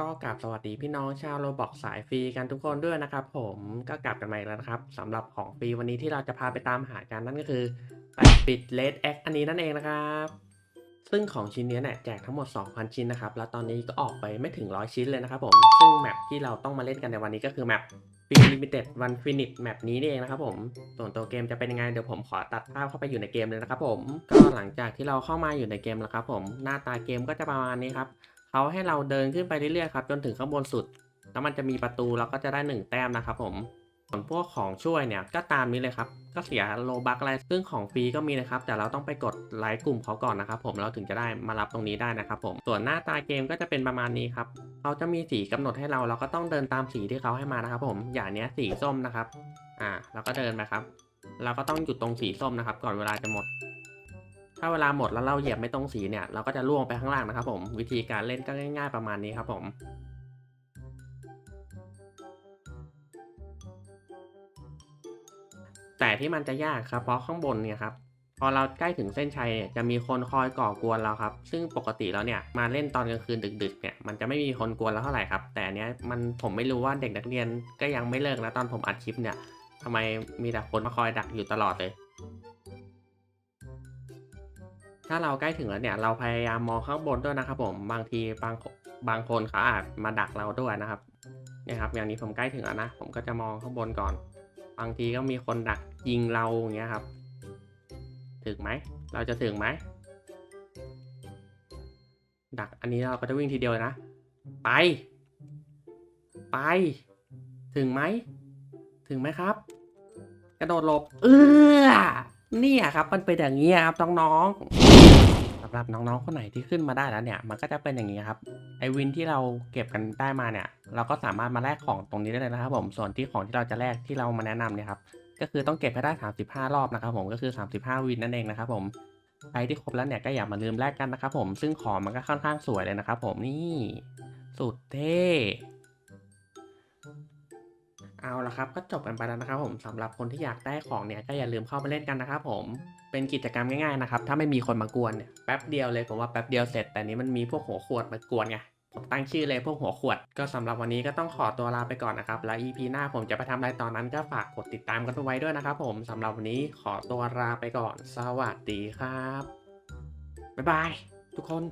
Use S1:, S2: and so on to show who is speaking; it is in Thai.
S1: ก็กราบสวัสดีพี่น้องชาวโรบอกสายฟรีกันทุกคนด้วยนะครับผมก็กลับกันมาอีกแล้วนะครับสำหรับของฟรีวันนี้ที่เราจะพาไปตามหากันนั่นก็คือแปดปิดเลดแอคอันนี้นั่นเองนะครับ ซึ่งของชิ้นนี้เนี่ยแจกทั้งหมด 2,000 ชิ้นนะครับ แล้วตอนนี้ก็ออกไปไม่ถึง 100 ชิ้นเลยนะครับผมซึ่งแมปที่เราต้องมาเล่นกันในวันนี้ก็คือแมปฟรีลิมิเต็ดวันฟินิชแมปนี้นี่เองนะครับผมส่วนตัวเกมจะเป็นยังไงเดี๋ยวผมขอตัดภาพเข้าไปอยู่ในเกมเลยนะครับผมก็หลังจากที่เราเข้ามาอยู่ในเกมแล้วครับผมหน้าตาเกมก็จะประมาณนี้ครับ เขาให้เราเดินขึ้นไปเรื่อยๆครับจนถึงข้างบนสุด แล้วมันจะมีประตูเราก็จะได้หนึ่งแต้มนะครับผมส่วนพวกของช่วยเนี่ยก็ตามนี้เลยครับ ก็เสียโลบักอะไรซึ่งของฟรีก็มีนะครับ แต่เราต้องไปกดไลค์กลุ่มเขาก่อนนะครับผมเราถึงจะได้มารับตรงนี้ได้นะครับผมส่วนหน้าตาเกมก็จะเป็นประมาณนี้ครับเขาจะมีสีกำหนดให้เราเราก็ต้องเดินตามสีที่เขาให้มานะครับ ผมอย่างเนี้ยสีส้มนะครับ อ่าเราก็เดินไปครับ เราก็ต้องหยุดตรงสีส้มนะครับ ก่อนเวลาจะหมด ถ้าเวลาหมดแล้วเราเหยียบไม่ตรงสีเนี่ยเราก็จะล่วงไปข้างล่างนะครับผมวิธีการเล่นก็ง่าย ๆประมาณนี้ครับผมแต่ที่มันจะยากครับเพราะข้างบนเนี่ยครับพอเราใกล้ถึงเส้นชัยเนี่ยจะมีคนคอยก่อกวนเราครับ ซึ่งปกติแล้วเนี่ยมาเล่นตอนกลางคืนดึกๆเนี่ยมันจะไม่มีคนกวนเราเท่าไหร่ครับ แต่เนี้ยมันผมไม่รู้ว่าเด็กนักเรียนก็ยังไม่เลิกนะตอนผมอัดคลิปเนี่ยทำไมมีแต่คนมาคอยดักอยู่ตลอดเลย ถ้าเราใกล้ถึงแล้วเนี่ยเราพยายามมองข้างบนด้วยนะครับผมบางทีบางบางคนเขาอาจมาดักเราด้วยนะครับเนี่ยครับอย่างนี้ผมใกล้ถึงแล้วนะผมก็จะมองข้างบนก่อน บางทีก็มีคนดักยิงเราอย่างเงี้ยครับ ถึงไหมเราจะถึงไหมดักอันนี้เราก็จะวิ่งทีเดียวนะ ไป ไป ถึงไหม ถึงไหมครับ กระโดดหลบ เออ เนี่ยครับมันเป็นอย่างนี้ครับน้องๆสำหรับน้องๆคนไหนที่ขึ้นมาได้แล้วเนี่ย มันก็จะเป็นอย่างนี้ครับไอวินที่เราเก็บกันได้มาเนี่ย เราก็สามารถมาแลกของตรงนี้ได้เลยนะครับ ผมส่วนที่ของที่เราจะแลกที่เรามาแนะนำเนี่ยครับก็คือต้องเก็บให้ได้ 35 รอบนะครับ ผมก็คือ 35 วินนั่นเองนะครับ ผมใครที่ครบแล้วเนี่ยก็อย่ามาลืมแลกกันนะครับ ผมซึ่งของมันก็ค่อนข้างสวยเลยนะครับ ผมนี่สุดเท่ เอาละครับก็จบกันไปแล้วนะครับผมสำหรับคนที่อยากได้ของเนี่ยก็อย่าลืมเข้ามาเล่นกันนะครับผมเป็นกิจกรรมง่ายๆนะครับถ้าไม่มีคนมากวนเนี่ยแป๊บเดียวเลยผมว่าแป๊บเดียวเสร็จแต่นี้มันมีพวกหัวขวดมากวนไงผมตั้งชื่อเลยพวกหัวขวดก็สำหรับวันนี้ก็ต้องขอตัวลาไปก่อนนะครับแล้ว EP หน้าผมจะไปทำอะไรตอนนั้นก็ฝากกดติดตามกันไว้ด้วยนะครับผมสำหรับวันนี้ขอตัวลาไปก่อน สวัสดีครับบ๊ายบายทุกคน